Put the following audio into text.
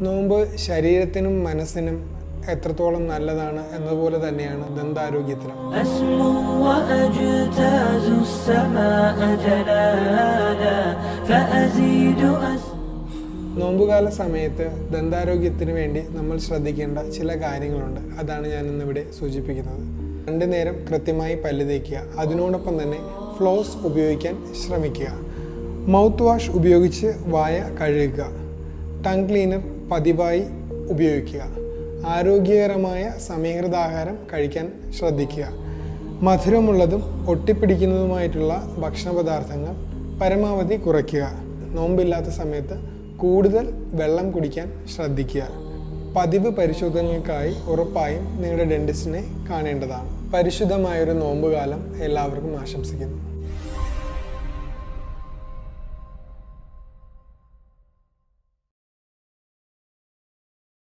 നോമ്പ് ശരീരത്തിനും മനസ്സിനും എത്രത്തോളം നല്ലതാണ് എന്നതുപോലെ തന്നെയാണ് ദന്താരോഗ്യത്തിനും. നോമ്പുകാല സമയത്ത് ദന്താരോഗ്യത്തിന് വേണ്ടി നമ്മൾ ശ്രദ്ധിക്കേണ്ട ചില കാര്യങ്ങളുണ്ട്. അതാണ് ഞാൻ ഇന്നിവിടെ സൂചിപ്പിക്കുന്നത്. രണ്ടു നേരം കൃത്യമായി പല്ല് തേക്കുക. അതിനോടൊപ്പം തന്നെ ഫ്ലോസ് ഉപയോഗിക്കാൻ ശ്രമിക്കുക. മൗത്ത് വാഷ് ഉപയോഗിച്ച് വായ കഴുകുക. ടങ് ക്ലീനർ പതിവായി ഉപയോഗിക്കുക. ആരോഗ്യകരമായ സമീകൃതാഹാരം കഴിക്കാൻ ശ്രദ്ധിക്കുക. മധുരമുള്ളതും ഒട്ടിപ്പിടിക്കുന്നതുമായിട്ടുള്ള ഭക്ഷണ പദാർത്ഥങ്ങൾ പരമാവധി കുറയ്ക്കുക. നോമ്പില്ലാത്ത സമയത്ത് കൂടുതൽ വെള്ളം കുടിക്കാൻ ശ്രദ്ധിക്കുക. പതിവ് പരിശോധനകൾക്കായി ഉറപ്പായും നിങ്ങളുടെ ഡെന്റിസ്റ്റിനെ കാണേണ്ടതാണ്. പരിശുദ്ധമായൊരു നോമ്പുകാലം എല്ലാവർക്കും ആശംസിക്കുന്നു.